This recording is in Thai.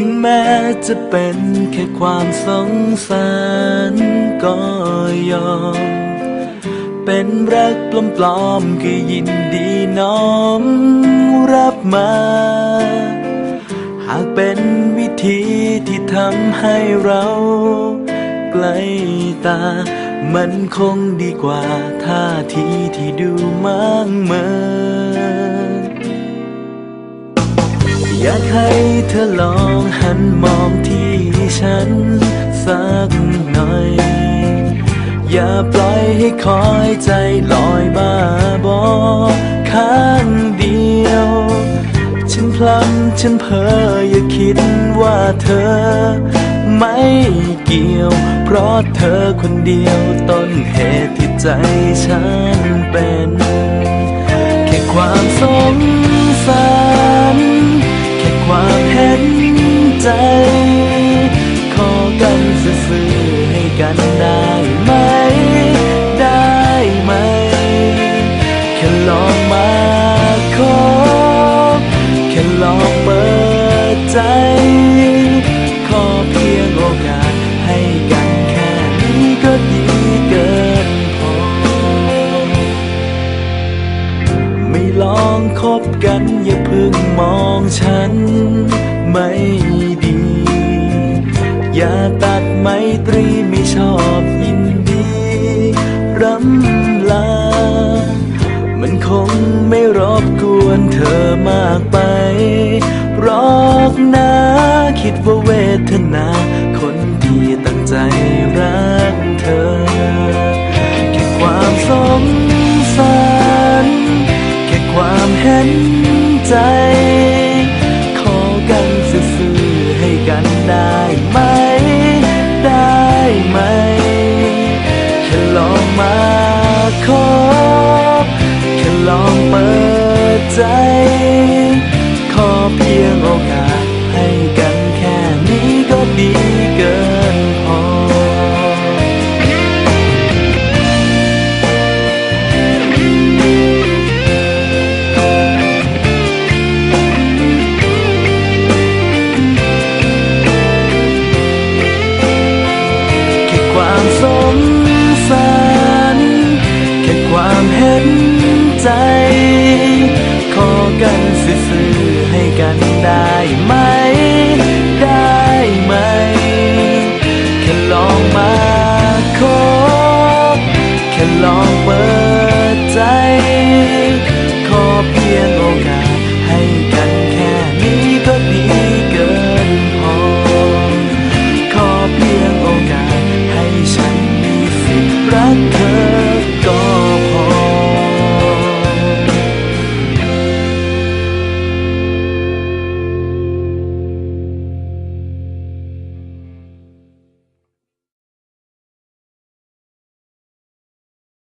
ถึงแม้จะเป็นแค่ความสงสารก็ยอม เป็นรักปลอมๆก็ยินดีน้อมรับมา หากเป็นวิธีที่ทำให้เรา ลตา มันคงดีกว่าท่าทีที่ดูมั่งเมินอยากให้เธอลองหันมองที่ฉันสักหน่อย อย่าปล่อยให้คอยใจลอยบ้าบอข้างเดียว ฉันพลั้งฉันเพ้ออย่าคิดว่าเธอ ไม่เกี่ยว เพราะเธอคนเดียวต้นเหตุที่ใจฉันเป็น แค่ความสงสารแค่ความเห็นใจ ขอกันซื่อให้กันได้ไหม ได้ไหม แค่ลองมาขอแค่ลองเปิดใจ มองฉันไม่ดี อย่าตัดไมตรีไม่ชอบยินดีรำลา มันคงไม่รบกวนเธอมากไปรอกนะคิดว่าเวทนา คนที่ตั้งใจรักเธอแค่ความสงสารแค่ความเห็น ได้ไหม ได้ไหมแค่ลองมาคบแค่ลองเปิดใจ ใจขอกันสื่อๆให้กันได้ไหม ได้ไหมแค่ลองมา